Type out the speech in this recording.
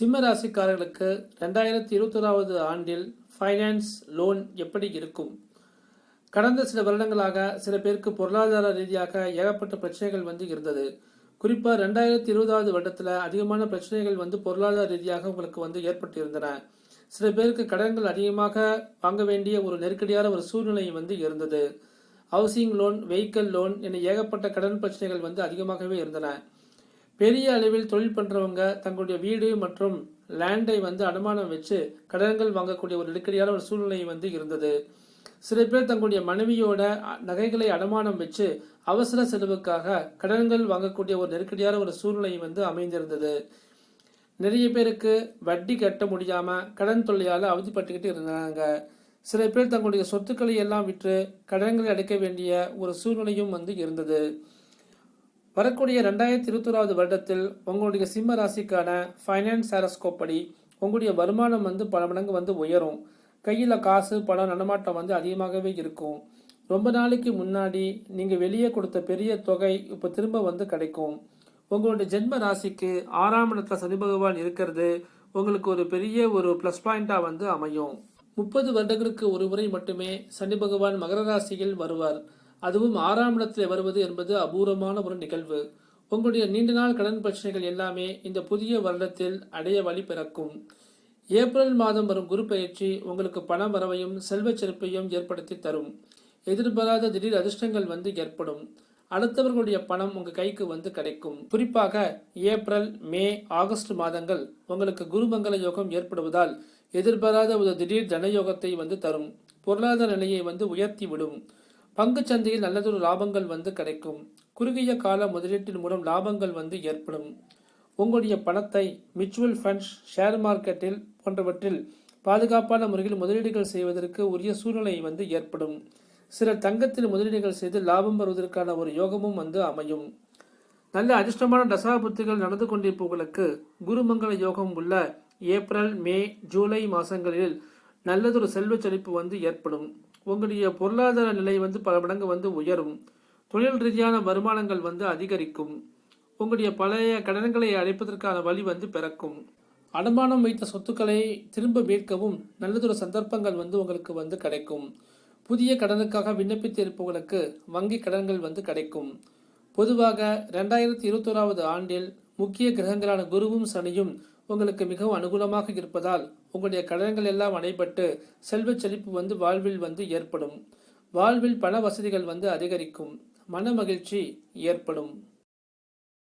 சிம்ம ராசிக்காரர்களுக்கு ரெண்டாயிரத்தி இருபத்தொராவது ஆண்டில் ஃபைனான்ஸ் லோன் எப்படி இருக்கும்? கடந்த சில வருடங்களாக சில பேருக்கு பொருளாதார ரீதியாக ஏகப்பட்ட பிரச்சனைகள் வந்து இருந்தது. குறிப்பாக ரெண்டாயிரத்தி இருபதாவது வருடத்தில் அதிகமான பிரச்சனைகள் வந்து பொருளாதார ரீதியாக உங்களுக்கு வந்து ஏற்பட்டு இருந்தன சில பேருக்கு கடன்கள் அதிகமாக வாங்க வேண்டிய ஒரு நெருக்கடியான ஒரு சூழ்நிலை வந்து இருந்தது. ஹவுசிங் லோன் வெஹிக்கிள் லோன் என ஏகப்பட்ட கடன் பிரச்சனைகள் வந்து அதிகமாகவே இருந்தன. பெரிய அளவில் தொழில் பண்றவங்க தங்களுடைய வீடு மற்றும் லேண்டை வந்து அடமானம் வச்சு கடன்கள் வாங்கக்கூடிய ஒரு நெருக்கடியான ஒரு சூழ்நிலை வந்து இருந்தது. சில பேர் தங்களுடைய மனைவியோட நகைகளை அடமானம் வச்சு அவசர செலவுக்காக கடன்கள் வாங்கக்கூடிய ஒரு நெருக்கடியான ஒரு சூழ்நிலை வந்து அமைந்திருந்தது. நிறைய பேருக்கு வட்டி கட்ட முடியாம கடன் தொல்லையால் அவதிப்பட்டுக்கிட்டு இருந்தாங்க. சில பேர் தங்களுடைய சொத்துக்களை எல்லாம் விற்று கடன்களை அடைக்க வேண்டிய ஒரு சூழ்நிலையும் வந்து இருந்தது. வரக்கூடிய ரெண்டாயிரத்தி இருபத்தோராவது வருடத்தில் உங்களுடைய சிம்ம ராசிக்கான ஃபைனான்ஸ் ஹாரஸ்கோப் படி உங்களுடைய வருமானம் வந்து பல மடங்கு வந்து உயரும். கையில் காசு பணம் நடமாட்டம் வந்து அதிகமாகவே இருக்கும். ரொம்ப நாளைக்கு முன்னாடி நீங்கள் வெளியே கொடுத்த பெரிய தொகை இப்போ திரும்ப வந்து கிடைக்கும். உங்களுடைய ஜென்ம ராசிக்கு ஆறாம் இடத்துல சனி பகவான் இருக்கிறது. உங்களுக்கு ஒரு பெரிய ஒரு ப்ளஸ் பாயிண்டாக வந்து அமையும். முப்பது வருடங்களுக்கு ஒரு முறை மட்டுமே சனி பகவான் மகர ராசியில் வருவார். அதுவும் ஆறாம் இடத்தில் வருவது என்பது அபூர்வமான ஒரு நிகழ்வு. உங்களுடைய நீண்ட நாள் கடன் பிரச்சனைகள் எல்லாமே இந்த புதிய வருடத்தில் அடைய வழி பிறக்கும். ஏப்ரல் மாதம் வரும் குரு பயிற்சி உங்களுக்கு பண வரவையும் செல்வச் செருப்பையும் ஏற்படுத்தி தரும். எதிர்பாராத திடீர் அதிர்ஷ்டங்கள் வந்து ஏற்படும். அடுத்தவர்களுடைய பணம் உங்கள் கைக்கு வந்து கிடைக்கும். குறிப்பாக ஏப்ரல் மே ஆகஸ்ட் மாதங்கள் உங்களுக்கு குருமங்கல யோகம் ஏற்படுவதால் எதிர்பாராத ஒரு திடீர் தனயோகத்தை வந்து தரும். பொருளாதார நிலையை வந்து உயர்த்தி விடும். பங்குச் சந்தையில் நல்லதொரு லாபங்கள் வந்து கிடைக்கும். குறுகிய கால முதலீட்டின் மூலம் லாபங்கள் வந்து ஏற்படும். உங்களுடைய பணத்தை மியூச்சுவல் ஃபண்ட்ஸ் ஷேர் மார்க்கெட்டில் போன்றவற்றில் பாதுகாப்பான முறையில் முதலீடுகள் செய்வதற்கு உரிய சூழ்நிலை வந்து ஏற்படும். சிலர் தங்கத்தில் முதலீடுகள் செய்து லாபம் வருவதற்கான ஒரு யோகமும் வந்து அமையும். நல்ல அதிர்ஷ்டமான தசாபுத்திகள் நடந்து கொண்டிருப்பவர்களுக்கு குருமங்கள யோகம் உள்ள ஏப்ரல் மே ஜூலை மாதங்களில் நல்லதொரு செல்வச் செழிப்பு வந்து ஏற்படும். உங்களுடைய பொருளாதார நிலை வந்து பல மடங்கு வந்து உயரும். தொழில் ரீதியான வருமானங்கள் வந்து அதிகரிக்கும். உங்களுடைய பழைய கடன்களை அடைப்பதற்கான வழி வந்து பிறக்கும். அடமானம் வைத்த சொத்துக்களை திரும்ப மீட்கவும் நல்லதொரு சந்தர்ப்பங்கள் வந்து உங்களுக்கு வந்து கிடைக்கும். புதிய கடனுக்காக விண்ணப்பித்து இருப்பவர்களுக்கு வங்கி கடன்கள் வந்து கிடைக்கும். பொதுவாக ரெண்டாயிரத்தி இருபத்தோராவது ஆண்டில் முக்கிய கிரகங்களான குருவும் சனியும் உங்களுக்கு மிகவும் அனுகூலமாக இருப்பதால் உங்களுடைய கடன்கள் எல்லாம் அணைபட்டு செல்வச் செழிப்பு வந்து வாழ்வில் வந்து ஏற்படும். வாழ்வில் பண வசதிகள் வந்து அதிகரிக்கும். மன மகிழ்ச்சி ஏற்படும்.